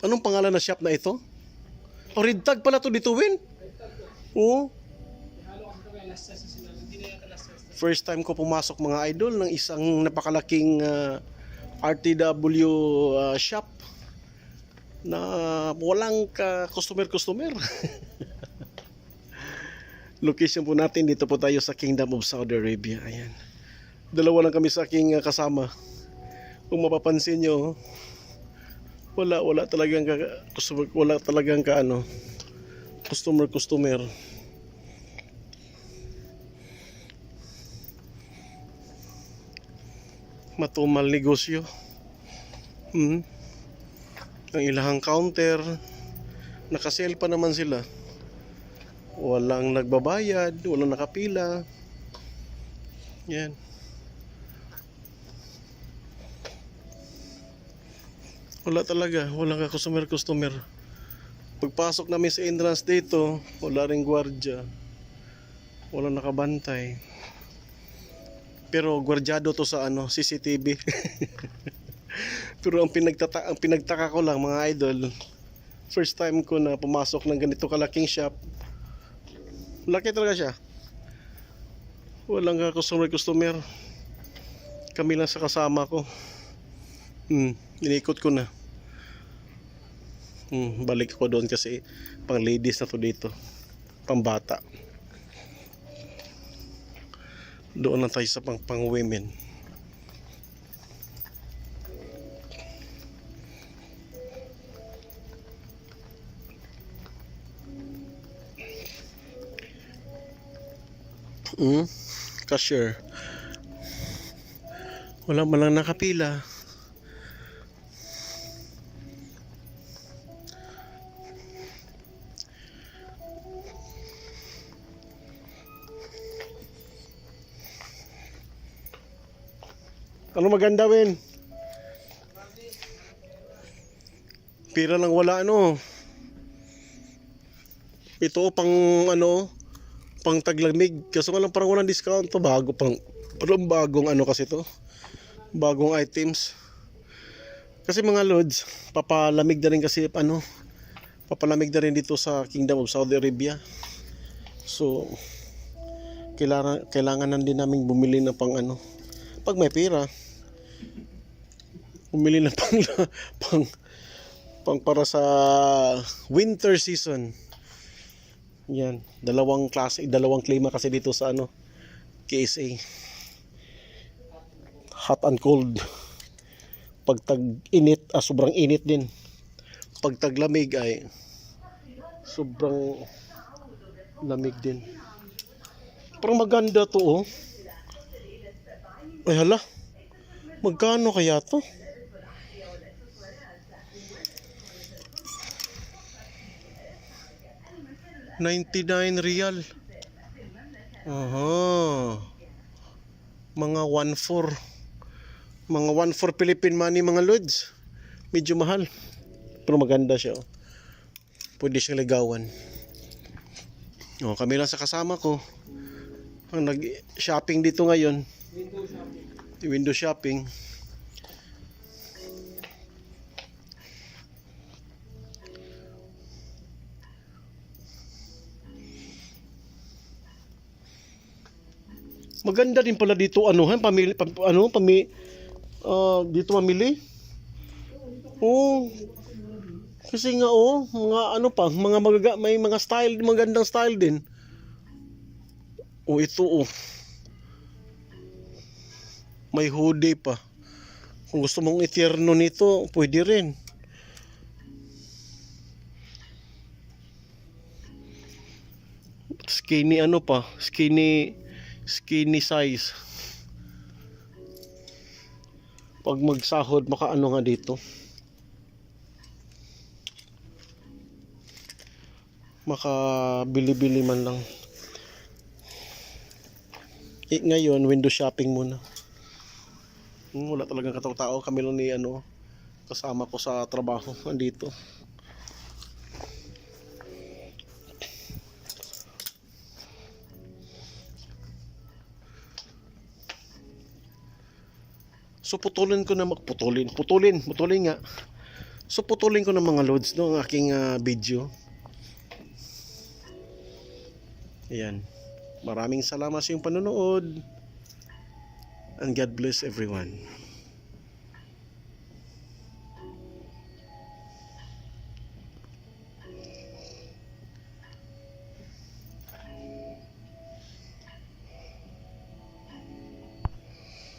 Anong pangalan na shop na ito? O red tag pala to dito, Win? Oo. First time ko pumasok mga idol ng isang napakalaking ah, RTW ah, shop na walang ka customer-customer. Location po natin dito po tayo sa Kingdom of Saudi Arabia. Ayan. Dalawa lang kami sa aking ah, kasama. Kung mapapansin nyo, wala wala talagang ka, customer, wala talagang ka ano customer customer matumal negosyo hmm. Ang ilahang counter nakasale pa naman sila walang nagbabayad walang nakapila yan Wala talaga, wala ka customer customer. Pagpasok namin sa entrance dito, wala ring gwardiya. Wala nakabantay. Pero gwardyado to sa ano, CCTV. Pero ang pinagtata ang pinagtaka ko lang mga idol, first time ko na pumasok ng ganito kalaking shop. Laki talaga siya. Walang ka customer customer. Kami lang sa kasama ko. Hmm, inikot ko na. Hmm, balik ko doon kasi pang ladies na to dito. Pang bata. Doon na tayo sa pang, pang women. Hmm, cashier. Wala man lang nakapila. Ano maganda, Win? Pira lang wala, ano. Ito, pang, ano, pang taglamig. Kaso nga lang parang walang discount to. Bago, pang, parang bagong, ano kasi to. Bagong items. Kasi mga lods, papalamig na rin kasi, ano, papalamig na rin dito sa Kingdom of Saudi Arabia. So, kailangan, kailangan din namin bumili ng pang, ano, pag may pera bumili na pang pang pang para sa winter season yan. Dalawang klase dalawang klima kasi dito sa ano KSA hot and cold. Pag tag init ah, sobrang init din. Pag tag lamig ay sobrang lamig din. Parang maganda to oh. Ay hala. Magkano kaya to? Ninety-nine real. Aha. Mga 1.4. Mga 1.4 Philippine money mga lods. Medyo mahal. Pero maganda siya. Oh. Pwede siyang ligawan. Oh, kami lang sa kasama ko. Ang nag-shopping dito ngayon. Window shopping. Maganda din pala dito ano, han, pamili pam, ano, pami ah, dito mamili. Oh. Kasi nga oh, mga ano pa, mga magaga, may mga style, magandang style din. Oh, ito oh. May hoodie pa. Kung gusto mong itierno nito, pwede rin. Skinny ano pa, skinny skinny size. Pag magsahod, makaano nga dito. Makabili-bili man lang. Eh, ngayon, window shopping muna. Hmm, wala talagang katao-tao. Kami lang ni ano, kasama ko sa trabaho. Andito. So putulin ko na magputulin. Putulin, putulin nga. So putulin ko ng mga loads no ang aking ah, video. Ayan. Maraming salamat sa iyong panonood. And God bless everyone.